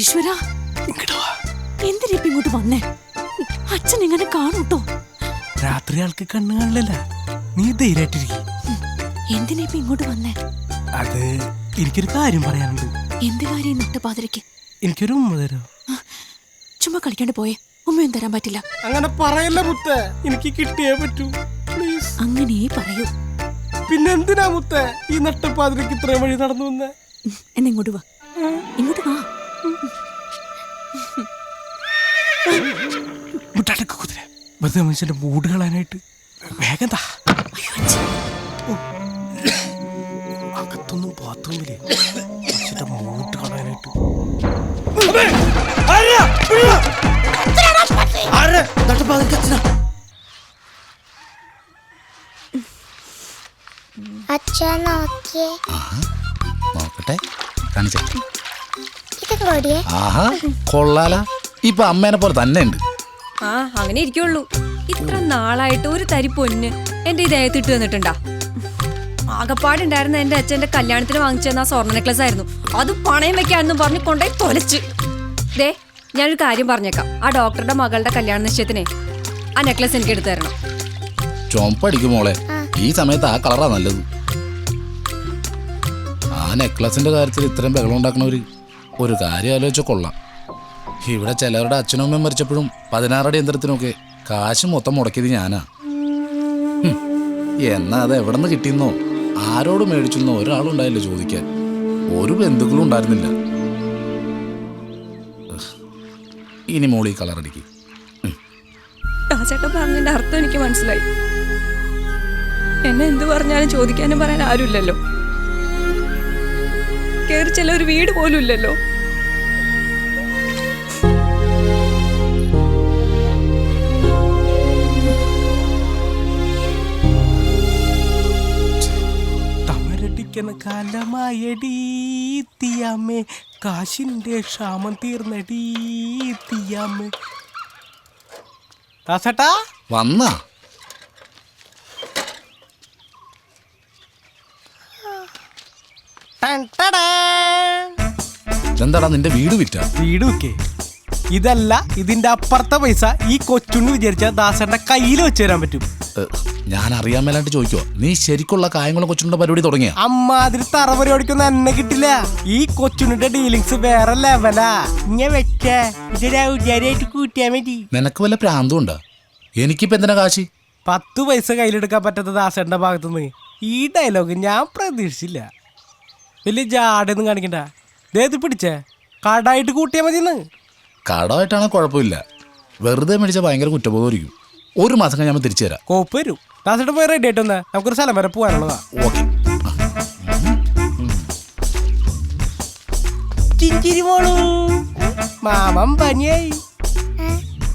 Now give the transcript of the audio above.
ഈശ്വര. ഇങ്ങട് വാ. എന്തിനാ ഇപ്പൊ ഇങ്ങോട്ട് വന്നേ? അച്ഛൻ ഇങ്ങനെ കാണൂട്ടോ രാത്രി ആൾക്ക് കണ്ണ് കാണില്ല നീ ധൈര്യമായിട്ടിരിക്കും. എന്തിനിപ്പ ഇപ്പൊ ഇങ്ങോട്ട് വന്നേ? അത് എനിക്കൊരു കാര്യം പറയാനുണ്ട്. എന്ത് കാര്യം നട്ടപാതിരയ്ക്ക് എനിക്കൊരു ഉമ്മ തരോ? ചുമ്മാ കളിക്കാണ്ട് പോയേ. ഉമ്മയും തരാൻ പറ്റില്ല. അങ്ങനെ പറയല്ല മുത്തേ? എനിക്ക് കിട്ടിയേ പറ്റൂ. പ്ലീസ് അങ്ങനെ പറയൂ. പിന്നെ എന്തിനാ മുത്തേ ഈ നട്ടപ്പാതിരക്ക് ഇത്രയും വഴി നടന്നു വന്നേ? എന്നെ ഇങ്ങോട്ട് വാ. ഇങ്ങോട്ട് വാ. മുട്ടാട്ടൊക്കെ കുതിര. വെറുതെ മനുഷ്യന്റെ മൂട് കളാനായിട്ട് വേഗം താ. അകത്തൊന്നും ബാത്റൂമില്ലേ? മനുഷ്യന്റെ മൂട്ട് കളയാനായിട്ട്. അച്ഛൻ നോക്കിയേ. നോക്കട്ടെ കാണിച്ചേ. ഇത് കൊടിയേ ആഹാ കൊള്ളാല. ഇപ്പൊ അമ്മേനെ പോലെ തന്നെ ഉണ്ട്. ആ അങ്ങനെ ഇരിക്കുള്ളൂ. ഇത്ര നാളായിട്ട് ഒരു തരി പൊന്ന് എന്റെ ഈ ദേഹത്തിട്ട് തന്നിട്ടുണ്ടാ? ആകപ്പാടുണ്ടായിരുന്ന എന്റെ അച്ഛന്റെ കല്യാണത്തിന് വാങ്ങിച്ചു തന്ന സ്വർണ നെക്ലസ് ആയിരുന്നു. അത് പണയം വെക്കാന്നും പറഞ്ഞു കൊണ്ടുപോയി തൊലച്ച്. ദേ ഞാനൊരു കാര്യം പറഞ്ഞേക്കാം. ആ ഡോക്ടറുടെ മകളുടെ കല്യാണ നിശ്ചയത്തിനെ ആ നെക്ലസ് എനിക്ക് എടുത്തു തരണം. ചൊമ്പടിക്കും മോളെ. ഈ സമയത്ത് ആ കളറാ നല്ലത്. ആ നെക്ലസിന്റെ കാര്യത്തിൽ ഇത്രയും ബഹളം ഉണ്ടാക്കണവര് ഒരു കാര്യം ആലോചിച്ച കൊള്ളാം. ഇവിടെ ചിലവരുടെ അച്ഛനും അമ്മയും മരിച്ചപ്പോഴും പതിനാറടി യന്ത്രത്തിനൊക്കെ കാശ് മൊത്തം മുടക്കിയത് ഞാനാ. എന്നാ അത് എവിടെ നിന്ന് കിട്ടിയെന്നോ? ആരോട് മേടിച്ചെന്നോ? ഒരാളുണ്ടായില്ല ചോദിക്കാൻ. ഒരു ബന്ധുക്കളും ഉണ്ടായിരുന്നില്ല. ഇനി മോളി കളറടിക്ക് ചേട്ടൻ പറഞ്ഞതിന്റെ അർത്ഥം എനിക്ക് മനസ്സിലായി. എന്നെ എന്ത് പറഞ്ഞാലും ചോദിക്കാനും പറയാൻ ആരുമില്ലല്ലോ. കേറി ചില ഒരു വീട് പോലും ഇല്ലല്ലോ തമരടിക്കണ കാശിന്റെ ക്ഷാമം തീർന്നടീത്തിയാമ്മേ ദാസേട്ടാ? വന്ന. എന്താടാ. നിന്റെ വീട് വിറ്റ? വീട് ഒക്കെ ഇതല്ല ഇതിന്റെ അപ്പുറത്തെ പൈസ ഈ കൊച്ചുണ്ണി വിചാരിച്ച ദാസന്റെ കയ്യിൽ വെച്ചു തരാൻ പറ്റും. ഞാൻ അറിയാൻ മേലായിട്ട് ചോദിക്കോ നീ ശരിക്കുള്ള കായംകുളം കൊച്ചുണ്ടോ പരിപാടി തുടങ്ങിയ? അമ്മാതിരി തറവരി പരിപാടിക്കൊന്നും എന്നെ കിട്ടില്ല. ഈ കൊച്ചുണ്ണിന്റെ ഡീലിങ്സ് വേറെ ലെവലാ ഇങ്ങനെ വെച്ചേ. കൂട്ടിയാ മതി. നിനക്ക് വല്ല പ്രാന്തും ഉണ്ട്? എനിക്കിപ്പോ എന്തിനാ കാശി? പത്ത് പൈസ കയ്യിലെടുക്കാൻ പറ്റാത്ത ദാസേട്ടന്റെ ഭാഗത്തുനിന്ന് ഈ ഡയലോഗ് ഞാൻ പ്രതീക്ഷിച്ചില്ല. വലിയ ജാടൊന്നും കാണിക്കണ്ട. ദേ ഇത് പിടിച്ചേ. കടായിട്ട് കൂട്ടിയാ മതിന്ന്. കടമായിട്ടാണെങ്കിൽ കുഴപ്പമില്ല. വെറുതെ മേടിച്ച ഭയങ്കര കുറ്റബോധമായിരിക്കും. ഒരു മാസം കഴിഞ്ഞാൽ തിരിച്ചു തരാം. കോപ്പ് വരും. ദാസേട്ടൻ പോയി റെഡി ആയിട്ട് വന്നേ. നമുക്കൊരു സ്ഥലം വരെ പോകാനുള്ളതാ. ഓക്കെ. ചിഞ്ചിരി മാമം പനിയായി.